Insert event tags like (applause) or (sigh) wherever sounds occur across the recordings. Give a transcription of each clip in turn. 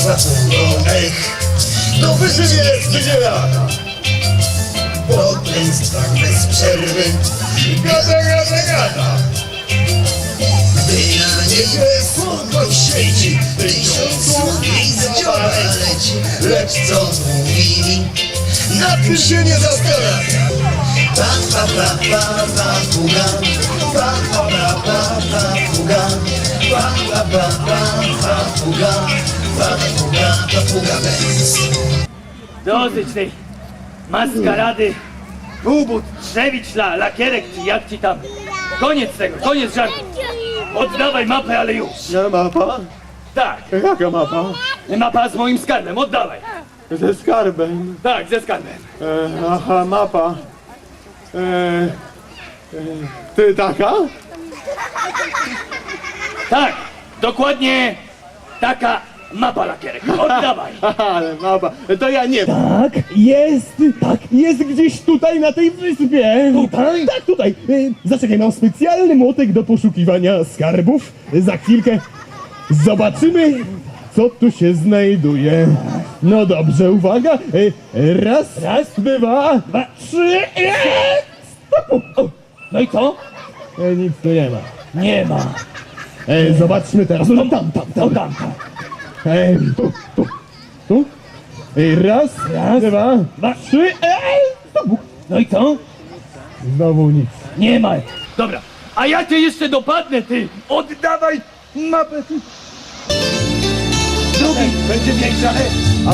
zasłużonych do wyżywie wydzielana. Po klęstwach bez przerwy gada, gada, gada. Gdy na niebie słonko świeci, tysiąc słów z dzioba leci. Lecz co mówili, na tym się nie zastanawia. Pa, pa, pa, pa, pa, puga. Pa, pa, puga. Pa, puga, pa, puga, bez. Dosyć tej maskarady, kubut, trzewicz, la, lakierek, czy jak ci tam. Koniec tego, koniec żartu. Oddawaj mapę, ale już. Ja mapa? Tak, Jaka mapa? mapa z moim skarbem, oddawaj. Ze skarbem. Tak, ze skarbem. E, aha, mapa. E, e, ty taka? Tak, dokładnie taka mapa lakierek. Oddawaj. (laughs) Ale mapa. To ja nie wiem. Tak, jest, tak, jest gdzieś tutaj na tej wyspie. Tutaj? Tak, tutaj. Y, Zaczekaj, mam specjalny młotek do poszukiwania skarbów. Za chwilkę zobaczymy, co tu się znajduje. No dobrze, uwaga. Y, Raz, raz, dwa, dwa, trzy. stop. O, No i co? e, Nic tu nie ma. Nie ma. E, zobaczmy teraz. No, tam, tam, tam. Tam. E, tu, tu, tu. E, Raz, raz, dwa, dwa, trzy. E, stop. No i co? Znowu nic. Nie ma. Dobra, a ja cię jeszcze dopadnę, ty. Oddawaj mapę, ty. Drugi będzie większa.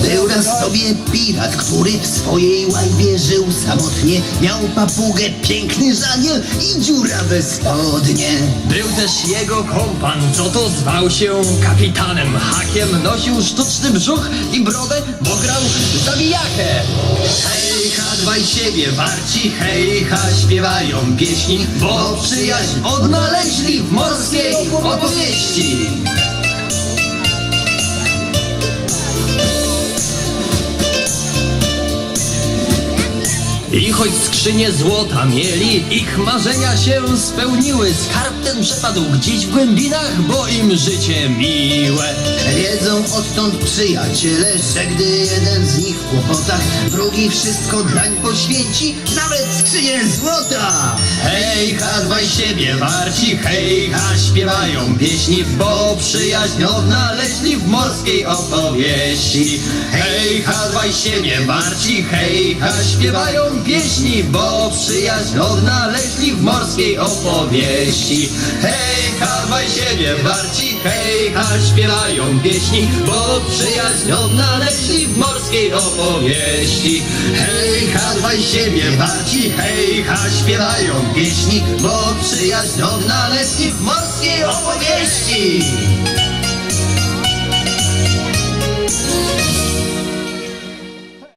Był raz sobie pirat, który w swojej łajbie żył samotnie. Miał papugę, piękny żagiel i dziurawe spodnie. Był też jego kompan, co to zwał się kapitanem Hakiem Nosił sztuczny brzuch i brodę, bo grał zabijakę Hejha, dbaj siebie, warci, hejha, śpiewają pieśni Bo przyjaźń odnaleźli w morskiej opowieści choć skrzynie złota mieli, ich marzenia się spełniły. Skarb ten przepadł gdzieś w głębinach, bo im życie miłe. Wiedzą odtąd przyjaciele, że gdy jeden z nich w kłopotach, drugi wszystko dlań poświęci, nawet skrzynię złota. Hejha, dbaj siebie, warci, hejha, śpiewają pieśni, bo przyjaźń odnaleźli w morskiej opowieści. Hejha, dbaj siebie, warci, hejha, śpiewają pieśni, bo przyjaźń odnaleźli w morskiej opowieści. Hejha, dbaj siebie, warci, hejha, śpiewają pieśni, bo przyjaźń odnaleźli w morskiej opowieści. Hejha, dbaj siebie, warci, hejha, śpiewają pieśni, bo przyjaźń odnaleźli w morskiej opowieści.